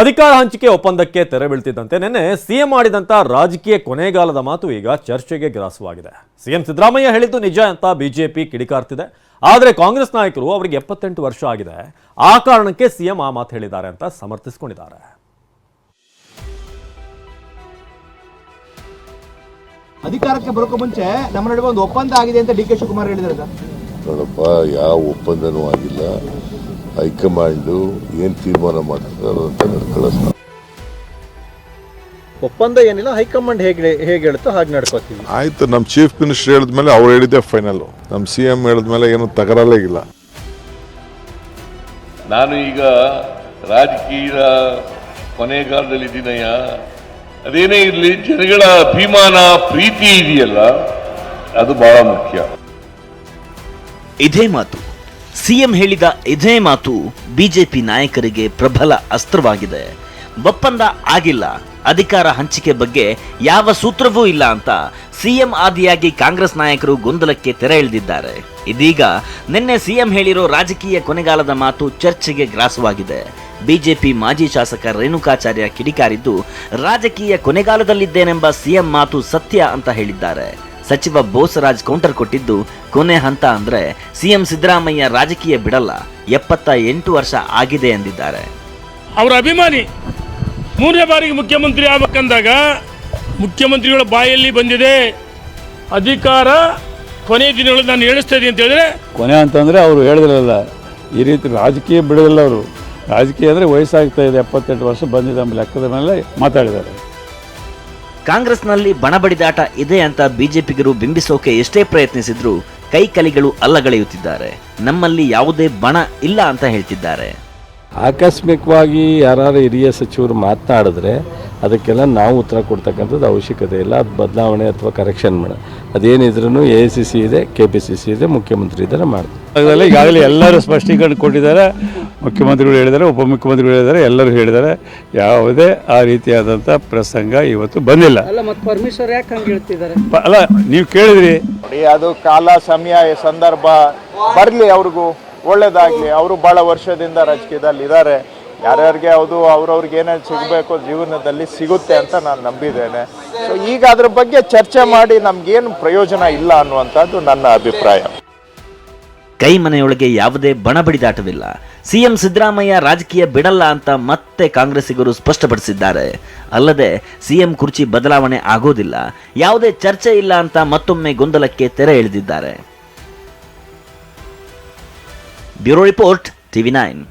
ಅಧಿಕಾರ ಹಂಚಿಕೆ ಒಪ್ಪಂದಕ್ಕೆ ತೆರೆ ಬೀಳ್ತಿದ್ದಂತೆ ನಿನ್ನೆ ಸಿಎಂ ಮಾಡಿದಂತ ರಾಜಕೀಯ ಕೊನೆಗಾಲದ ಮಾತು ಈಗ ಚರ್ಚೆಗೆ ಗ್ರಾಸವಾಗಿದೆ. ಸಿಎಂ ಸಿದ್ದರಾಮಯ್ಯ ಹೇಳಿದ್ದು ನಿಜ ಅಂತ ಬಿಜೆಪಿ ಕಿಡಿಕಾರ್ತಿದೆ. ಆದರೆ ಕಾಂಗ್ರೆಸ್ ನಾಯಕರು ಅವರಿಗೆ ಎಪ್ಪತ್ತೆಂಟು ವರ್ಷ ಆಗಿದೆ. ಆ ಕಾರಣಕ್ಕೆ ಸಿಎಂ ಆ ಮಾತು ಹೇಳಿದ್ದಾರೆ ಅಂತ ಸಮರ್ಥಿಸಿಕೊಂಡಿದ್ದಾರೆ. ಅಧಿಕಾರಕ್ಕೆ ಬರೋಕೆ ಮುಂಚೆ ನಮ್ಮ ನಡುವೆ ಒಂದು ಒಪ್ಪಂದ ಆಗಿದೆ ಅಂತ ಡಿ ಕೆ ಶಿವಕುಮಾರ್ ಹೇಳಿದ್ದಾರೆ ಯಾವ ಒಪ್ಪಂದನೂ ಆಗಿಲ್ಲ. ಹೈಕಮಾಂಡು ಏನು ತೀರ್ಮಾನ ಮಾಡ್ತಾರೆ ಅಂತ ನಡ್ಕೊಳ್ಳೋದು ಒಪ್ಪಂದ ಏನಿಲ್ಲ ಹೈಕಮಾಂಡ್ ಹೇಗೆ ಹೇಗೆ ಹೇಳುತ್ತೋ ಹಾಗೆ ನಡ್ಕೋತೀವಿ. ಆಯ್ತು ನಮ್ಮ ಚೀಫ್ ಮಿನಿಸ್ಟರ್ ಹೇಳಿದ್ಮೇಲೆ ಅವ್ರು ಹೇಳಿದ್ದೆ ಫೈನಲ್ ನಮ್ಮ ಸಿ ಎಂ ಹೇಳಿದ್ಮೇಲೆ ಏನು ತಗರಲ್ಲೇ ಇಲ್ಲ. ನಾನು ಈಗ ರಾಜಕೀಯ ಕೊನೆಗಾಲದಲ್ಲಿ ಕೊನೆಗಾಲದಲ್ಲಿದ್ದೀನಯ್ಯ ಅದೇನೇ ಇರಲಿ ಜನಗಳ ಅಭಿಮಾನ ಪ್ರೀತಿ ಇದೆಯಲ್ಲ ಅದು ಬಹಳ ಮುಖ್ಯ. ಇದೇ ಮಾತು. ಸಿಎಂ ಹೇಳಿದ ಇದೇ ಮಾತು ಬಿಜೆಪಿ ನಾಯಕರಿಗೆ ಪ್ರಬಲ ಅಸ್ತ್ರವಾಗಿದೆ. ಒಪ್ಪಂದ ಆಗಿಲ್ಲ. ಅಧಿಕಾರ ಹಂಚಿಕೆ ಬಗ್ಗೆ ಯಾವ ಸೂತ್ರವೂ ಇಲ್ಲ ಅಂತ ಸಿಎಂ ಆದಿಯಾಗಿ ಕಾಂಗ್ರೆಸ್ ನಾಯಕರು ಗೊಂದಲಕ್ಕೆ ತೆರೆ ಎಳೆದಿದ್ದಾರೆ. ಇದೀಗ ನಿನ್ನೆ ಸಿಎಂ ಹೇಳಿರೋ ರಾಜಕೀಯ ಕೊನೆಗಾಲದ ಮಾತು ಚರ್ಚೆಗೆ ಗ್ರಾಸವಾಗಿದೆ. ಬಿಜೆಪಿ ಮಾಜಿ ಶಾಸಕ ರೇಣುಕಾಚಾರ್ಯ ಕಿಡಿಕಾರಿದ್ದು, ರಾಜಕೀಯ ಕೊನೆಗಾಲದಲ್ಲಿದ್ದೇನೆಂಬ ಸಿಎಂ ಮಾತು ಸತ್ಯ ಅಂತ ಹೇಳಿದ್ದಾರೆ. ಸಚಿವ ಬೋಸರಾಜ್ ಕೌಂಟರ್ ಕೊಟ್ಟಿದ್ದು ಕೊನೆ ಹಂತ ಅಂದ್ರೆ ಸಿಎಂ ಸಿದ್ದರಾಮಯ್ಯ ರಾಜಕೀಯ ಬಿಡಲ್ಲ ಎಪ್ಪತ್ತ ಎಂಟು ವರ್ಷ ಆಗಿದೆ ಎಂದಿದ್ದಾರೆ. ಅವರ ಅಭಿಮಾನಿ ಮೂರನೇ ಬಾರಿಗೆ ಮುಖ್ಯಮಂತ್ರಿ ಆಗ್ಬೇಕಂದಾಗ ಮುಖ್ಯಮಂತ್ರಿಗಳ ಬಾಯಲ್ಲಿ ಬಂದಿದೆ ಅಧಿಕಾರ. ಕೊನೆ ದಿನಗಳು ನಾನು ಹೇಳಿಸ್ತಾ ಇದ್ದೀನಿ ಅಂತ ಹೇಳಿದ್ರೆ ಕೊನೆ ಅಂತಂದರೆ ಅವರು ಹೇಳಿದ್ರಲ್ಲ ಈ ರೀತಿ ರಾಜಕೀಯ ಬಿಡೋದಿಲ್ಲ ಅವರು. ರಾಜಕೀಯ ಅಂದರೆ ವಯಸ್ಸಾಗ್ತಾ ಇದೆ ಎಪ್ಪತ್ತೆಂಟು ವರ್ಷ ಬಂದಿದೆ ಎಂಬ ಲೆಕ್ಕದ ಮೇಲೆ ಮಾತಾಡಿದ್ದಾರೆ. ಕಾಂಗ್ರೆಸ್ನಲ್ಲಿ ಬಣಬಡಿದಾಟ ಇದೆ ಅಂತ ಬಿಜೆಪಿಗರು ಬಿಂಬಿಸೋಕೆ ಎಷ್ಟೇ ಪ್ರಯತ್ನಿಸಿದ್ರು ಕೈ ಕಲಿಗಳು ಅಲ್ಲಗಳೆಯುತ್ತಿದ್ದಾರೆ. ನಮ್ಮಲ್ಲಿ ಯಾವುದೇ ಬಣ ಇಲ್ಲ ಅಂತ ಹೇಳ್ತಿದ್ದಾರೆ. ಆಕಸ್ಮಿಕವಾಗಿ ಯಾರು ಹಿರಿಯ ಸಚಿವರು ಮಾತನಾಡಿದ್ರೆ ಅದಕ್ಕೆಲ್ಲ ನಾವು ಉತ್ತರ ಕೊಡ್ತಕ್ಕಂಥದ್ದು ಅವಶ್ಯಕತೆ ಇಲ್ಲ. ಅದು ಬದಲಾವಣೆ ಅಥವಾ ಕರೆಕ್ಷನ್ ಮಾಡ. ಅದೇನಿದ್ರೂ ಎ ಸಿ ಸಿ ಇದೆ ಕೆ ಪಿ ಸಿ ಸಿ ಇದೆ ಮುಖ್ಯಮಂತ್ರಿ ಇದ್ದಾರೆ ಮಾಡ್ತಾರೆ. ಈಗಾಗಲೇ ಎಲ್ಲರೂ ಸ್ಪಷ್ಟೀಕರಣ ಕೊಟ್ಟಿದ್ದಾರೆ. ಮುಖ್ಯಮಂತ್ರಿಗಳು ಹೇಳಿದ್ದಾರೆ ಉಪಮುಖ್ಯಮಂತ್ರಿಗಳು ಹೇಳಿದ್ದಾರೆ ಎಲ್ಲರೂ ಹೇಳಿದ್ದಾರೆ ಯಾವುದೇ ಆ ರೀತಿಯಾದಂಥ ಪ್ರಸಂಗ ಇವತ್ತು ಬಂದಿಲ್ಲ. ಅಲ್ಲ ಮತ್ತೆ ಪರಮೇಶ್ವರ್ ಯಾಕೆ ಹಂಗೆ ಹೇಳ್ತಿದ್ದಾರೆ? ಅಲ್ಲ ನೀವು ಕೇಳಿದ್ರಿ. ಅದು ಕಾಲ ಸಮಯ ಸಂದರ್ಭ ಬರಲಿ ಅವ್ರಿಗೂ ಒಳ್ಳೇದಾಗಲಿ. ಅವರು ಭಾಳ ವರ್ಷದಿಂದ ರಾಜಕೀಯದಲ್ಲಿ ಇದ್ದಾರೆ. ಯಾರ್ಯಾರಿಗೆ ಅದು ಅವ್ರವ್ರಿಗೆ ಏನೇನು ಸಿಗಬೇಕು ಜೀವನದಲ್ಲಿ ಸಿಗುತ್ತೆ ಅಂತ ನಾನು ನಂಬಿದ್ದೇನೆ. ಸೊ ಈಗ ಅದ್ರ ಬಗ್ಗೆ ಚರ್ಚೆ ಮಾಡಿ ನಮ್ಗೇನು ಪ್ರಯೋಜನ ಇಲ್ಲ ಅನ್ನುವಂಥದ್ದು ನನ್ನ ಅಭಿಪ್ರಾಯ. ಕೈ ಮನೆಯೊಳಗೆ ಯಾವುದೇ ಬಣಬಡಿದಾಟವಿಲ್ಲ ಸಿಎಂ ಸಿದ್ದರಾಮಯ್ಯ ರಾಜಕೀಯ ಬಿಡಲ್ಲ ಅಂತ ಮತ್ತೆ ಕಾಂಗ್ರೆಸ್ಸಿಗರು ಸ್ಪಷ್ಟಪಡಿಸಿದ್ದಾರೆ. ಅಲ್ಲದೆ ಸಿಎಂ ಕುರ್ಚಿ ಬದಲಾವಣೆ ಆಗೋದಿಲ್ಲ. ಯಾವುದೇ ಚರ್ಚೆ ಇಲ್ಲ ಅಂತ ಮತ್ತೊಮ್ಮೆ ಗೊಂದಲಕ್ಕೆ ತೆರೆ ಎಳೆದಿದ್ದಾರೆ. Bureau report, TV nine.